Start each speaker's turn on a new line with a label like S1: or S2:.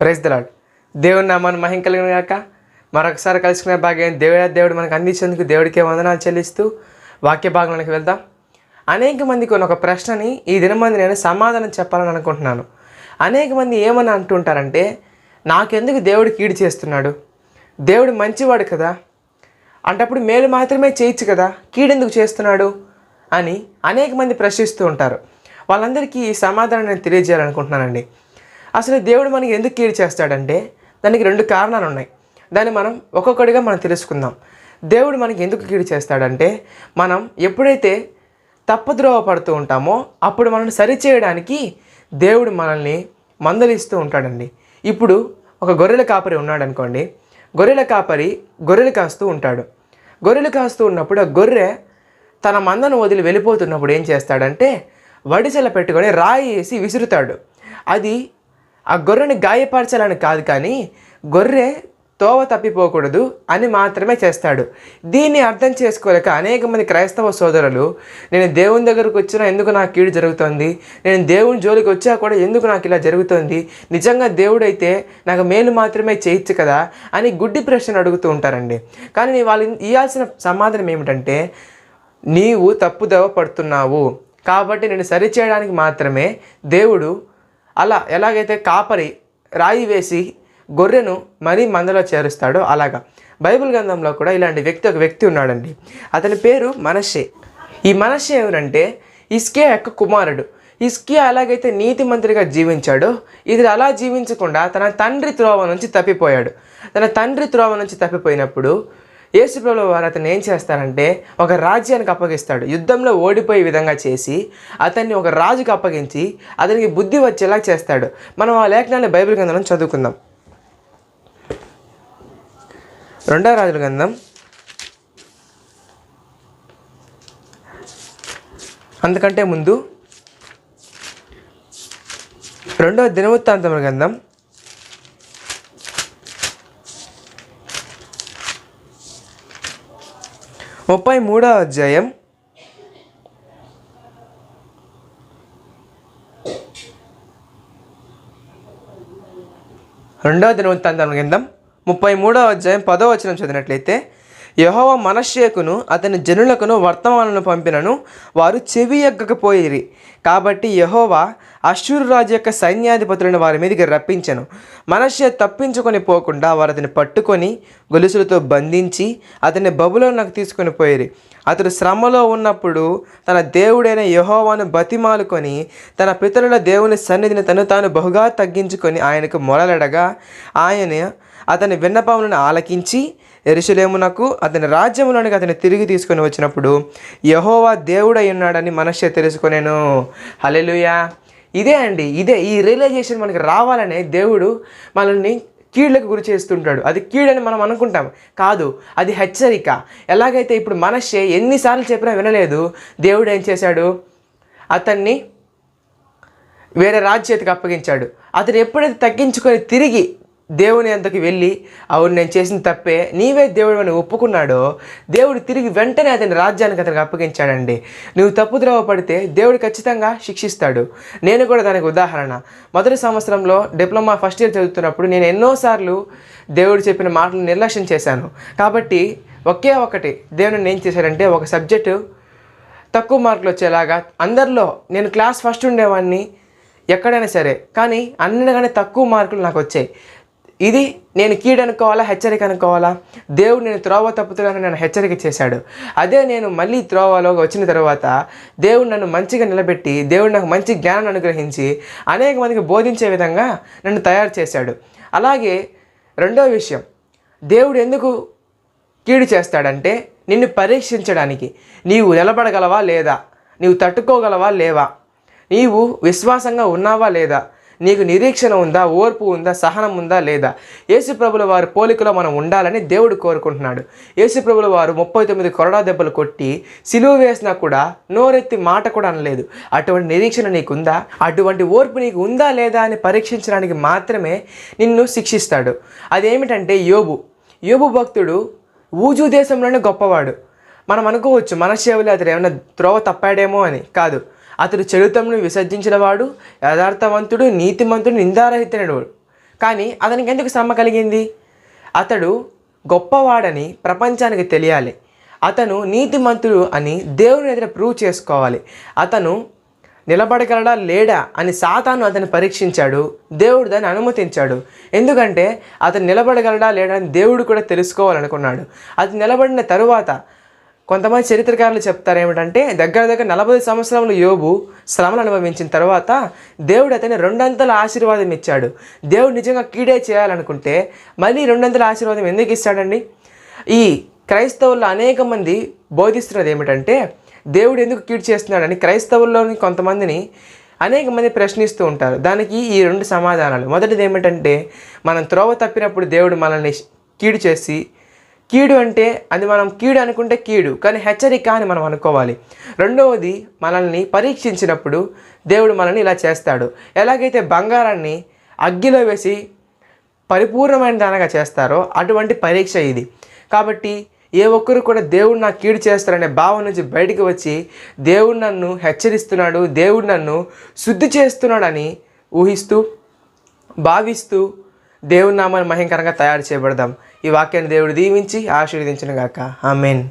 S1: Praise the Lord దేవుని నామాన్ని మహిం కలిగిన గాక మరొకసారి కలుసుకునే భాగ్యం దేవుడ. దేవుడు మనకు అందించేందుకు దేవుడికే వందనాలు చెల్లిస్తూ వాక్య భాగంలోకి వెళ్దాం. అనేక మందికి ఉన్న ఒక ప్రశ్నని ఈ దినమంది నేను సమాధానం చెప్పాలని అనుకుంటున్నాను. అనేక మంది ఏమని అంటుంటారంటే నాకెందుకు దేవుడు కీడు చేస్తున్నాడు? దేవుడు మంచివాడు కదా? అంటప్పుడు మేలు మాత్రమే చేయొచ్చు కదా? కీడెందుకు చేస్తున్నాడు? అని అనేక మంది ప్రశ్నిస్తూ ఉంటారు. వాళ్ళందరికీ ఈ సమాధానం నేను తెలియజేయాలనుకుంటున్నానండి. అసలు దేవుడు మనకి ఎందుకు కీడు చేస్తాడంటే దానికి రెండు కారణాలు ఉన్నాయి. దాన్ని మనం ఒక్కొక్కటిగా మనం తెలుసుకుందాం. దేవుడు మనకి ఎందుకు కీడు చేస్తాడంటే మనం ఎప్పుడైతే తప్పుద్రోవ పడుతూ ఉంటామో అప్పుడు మనల్ని సరిచేయడానికి దేవుడు మనల్ని మందలిస్తూ ఉంటాడండి. ఇప్పుడు ఒక గొర్రెల కాపరి ఉన్నాడు అనుకోండి గొర్రెల కాపరి గొర్రెలు కాస్తూ ఉంటాడు. గొర్రెలు కాస్తూ ఉన్నప్పుడు ఆ గొర్రె తన మందను వదిలి వెళ్ళిపోతున్నప్పుడు ఏం చేస్తాడంటే వడిసెల పెట్టుకొని రాయి వేసి విసురుతాడు. అది ఆ గొర్రెని గాయపరచాలని కాదు కానీ గొర్రె తోవ తప్పిపోకూడదు అని మాత్రమే చేస్తాడు. దీన్ని అర్థం చేసుకోలేక అనేక మంది క్రైస్తవ సోదరులు నేను దేవుని దగ్గరకు వచ్చినా ఎందుకు నాకు కీడు జరుగుతుంది? నేను దేవుని జోలికి వచ్చా కూడా ఎందుకు నాకు ఇలా జరుగుతుంది? నిజంగా దేవుడైతే నాకు మేలు మాత్రమే చేయొచ్చు కదా అని గుడ్డి ప్రశ్న అడుగుతూ ఉంటారండి. కానీ వాళ్ళు ఇవ్వాల్సిన సమాధానం ఏమిటంటే నీవు తప్పుదవ పడుతున్నావు. కాబట్టి నేను సరిచేయడానికి మాత్రమే దేవుడు అలా ఎలాగైతే కాపరి రాయి వేసి గొర్రెను మరీ మందలో చేరుస్తాడో అలాగా. బైబిల్ గ్రంథంలో కూడా ఇలాంటి వ్యక్తి ఒక వ్యక్తి ఉన్నాడండి. అతని పేరు మనషే ఈ మనషే ఎవరంటే? ఇస్కియా యొక్క కుమారుడు. ఇస్కియా ఎలాగైతే నీతిమంతుడిగా జీవించాడో ఇది అలా జీవించకుండా తన తండ్రి త్రోవ నుంచి తప్పిపోయాడు. తన తండ్రి త్రోవ నుంచి తప్పిపోయినప్పుడు యేసుప్రభుల వారు అతను ఏం చేస్తారంటే ఒక రాజ్యానికి అప్పగిస్తాడు. యుద్ధంలో ఓడిపోయే విధంగా చేసి అతన్ని ఒక రాజుకి అప్పగించి అతనికి బుద్ధి వచ్చేలా చేస్తాడు. మనం ఆ లేఖనాన్ని బైబిల్ గ్రంథం చదువుకుందాం. రెండవ రాజుల గ్రంథం. అంతకంటే ముందు రెండవ దినవృత్తాంతముల గ్రంథం. ముప్పై మూడో అధ్యాయం. రెండవ దినవృత్తాంతం గ్రంథం ముప్పై మూడవ అధ్యాయం పదో వచనం చదివినట్లయితే యహోవ మనశ్శేకును అతని జనులకును వర్తమానాలను పంపినను వారు చెవి ఎగ్గకపోయిరి. కాబట్టి యహోవా అశ్షూరు రాజు యొక్క సైన్యాధిపతులను వారి మీదకి రప్పించను. మనషే తప్పించుకొని పోకుండా వారు అతని పట్టుకొని గొలుసులతో బంధించి అతన్ని బబులోనకు తీసుకొని పోయేరు. అతడు శ్రమలో ఉన్నప్పుడు తన దేవుడైన యహోవాను బతిమాలుకొని తన పితరుల దేవుని సన్నిధిని తను తాను బహుగా తగ్గించుకొని ఆయనకు మొరలడగా ఆయన అతని విన్నపములను ఆలకించి ఎరుసలేమునకు అతని రాజ్యములోనికి అతని తిరిగి తీసుకొని వచ్చినప్పుడు యహోవా దేవుడై ఉన్నాడని మనశ్శే తెలుసుకొనేను. హలెలుయా ఇదే అండి ఇదే ఈ రియలైజేషన్ మనకి రావాలనే దేవుడు మనల్ని కీళ్ళకు గురి చేస్తుంటాడు. అది కీడని మనం అనుకుంటాం. కాదు అది హెచ్చరిక. ఎలాగైతే ఇప్పుడు మనషే ఎన్నిసార్లు చెప్పినా వినలేదు దేవుడు ఏం చేశాడు? అతన్ని వేరే రాజు చేతికి అప్పగించాడు. అతను ఎప్పుడైతే తగ్గించుకొని తిరిగి దేవుని అంతకి వెళ్ళి అవును నేను చేసిన తప్పే. నీవే దేవుడు అని ఒప్పుకున్నాడో దేవుడు తిరిగి వెంటనే అతని రాజ్యానికి అతనికి అప్పగించాడండి. నువ్వు తప్పుద్రోవ పడితే దేవుడు ఖచ్చితంగా శిక్షిస్తాడు. నేను కూడా దానికి ఉదాహరణ. మొదటి సంవత్సరంలో డిప్లొమా ఫస్ట్ ఇయర్ చదువుతున్నప్పుడు నేను ఎన్నోసార్లు దేవుడు చెప్పిన మాటలు నిర్లక్ష్యం చేశాను. కాబట్టి ఒకే ఒకటి దేవుని ఏం చేశాడంటే ఒక సబ్జెక్టు తక్కువ మార్కులు వచ్చేలాగా అందరిలో నేను క్లాస్ ఫస్ట్ ఉండేవాడిని ఎక్కడైనా సరే. కానీ అన్నిటికన్నా తక్కువ మార్కులు నాకు వచ్చాయి. ఇది నేను కీడనుకోవాలా హెచ్చరిక అనుకోవాలా? దేవుడు నేను త్రోవ తప్పుతున్నానని నన్ను హెచ్చరిక చేశాడు. అదే నేను మళ్ళీ త్రోవలో వచ్చిన తర్వాత దేవుడు నన్ను మంచిగా నిలబెట్టి దేవుడు నాకు మంచి జ్ఞానాన్ని అనుగ్రహించి అనేక మందికి బోధించే విధంగా నన్ను తయారు చేశాడు. అలాగే రెండో విషయం దేవుడు ఎందుకు కీడు చేస్తాడంటే నిన్ను పరీక్షించడానికి. నీవు నిలబడగలవా లేదా? నీవు తట్టుకోగలవా లేవా? నీవు విశ్వాసంగా ఉన్నావా లేదా? నీకు నిరీక్షణ ఉందా ఓర్పు ఉందా సహనం ఉందా లేదా? యేసుప్రభుల వారి పోలికలో మనం ఉండాలని దేవుడు కోరుకుంటున్నాడు. యేసుప్రభుల వారు ముప్పై తొమ్మిది కొరడా దెబ్బలు కొట్టి సిలువు వేసినా కూడా నోరెత్తి మాట కూడా అనలేదు. అటువంటి నిరీక్షణ నీకుందా? అటువంటి ఓర్పు నీకు ఉందా లేదా అని పరీక్షించడానికి మాత్రమే నిన్ను శిక్షిస్తాడు. అదేమిటంటే యోబు. యోబు భక్తుడు ఊజు దేశంలోనే గొప్పవాడు. మనం అనుకోవచ్చు మన సేవలు అతను ఏమైనా త్రోవ తప్పాడేమో అని కాదు. అతడు చెడుతమును విసర్జించిన వాడు యథార్థవంతుడు నీతిమంతుడు నిందారహితుడు కానీ అతనికి ఎందుకు శ్రమ కలిగింది? అతడు గొప్పవాడని ప్రపంచానికి తెలియాలి. అతను నీతిమంతుడు అని దేవుని ఎదుట ప్రూవ్ చేసుకోవాలి. అతను నిలబడగలడా? లేడా? అని సాతాను అతను పరీక్షించాడు. దేవుడు దాన్ని అనుమతించాడు. ఎందుకంటే అతను నిలబడగలడా? లేడా? అని దేవుడు కూడా తెలుసుకోవాలనుకున్నాడు. అది నిలబడిన తరువాత కొంతమంది చరిత్రకారులు చెప్తారు ఏమిటంటే దగ్గర దగ్గర నలభై సంవత్సరములు యోబు శ్రమలు అనుభవించిన తర్వాత దేవుడు అతని రెండంతల ఆశీర్వాదం ఇచ్చాడు. దేవుడు నిజంగా కీడే చేయాలనుకుంటే మళ్ళీ రెండంతల ఆశీర్వాదం ఎందుకు ఇస్తాడండి? ఈ క్రైస్తవుల్లో అనేక మంది బోధిస్తున్నది ఏమిటంటే దేవుడు ఎందుకు కీడు చేస్తున్నాడని క్రైస్తవుల్లోని కొంతమందిని అనేక మంది ప్రశ్నిస్తూ ఉంటారు. దానికి ఈ రెండు సమాధానాలు. మొదటిది ఏమిటంటే మనం త్రోవ తప్పినప్పుడు దేవుడు మనల్ని కీడు చేసి కీడు అంటే అది మనం కీడు అనుకుంటే కీడు కానీ హెచ్చరిక అని మనం అనుకోవాలి. రెండవది మనల్ని పరీక్షించినప్పుడు దేవుడు మనల్ని ఇలా చేస్తాడు. ఎలాగైతే బంగారాన్ని అగ్గిలో వేసి పరిపూర్ణమైన దానగా చేస్తారో అటువంటి పరీక్ష ఇది. కాబట్టి ఏ ఒక్కరు కూడా దేవుడు నాకు కీడు చేస్తారనే భావం నుంచి బయటికి వచ్చి దేవుడు నన్ను హెచ్చరిస్తున్నాడు దేవుడు నన్ను శుద్ధి చేస్తున్నాడని ఊహిస్తూ భావిస్తూ దేవుని నామాన్ని మహింకరంగా తయారు చేయబడదాం. ఈ వాక్యాన్ని దేవుడు దీవించి ఆశీర్వదించిన గాక. ఆమెన్.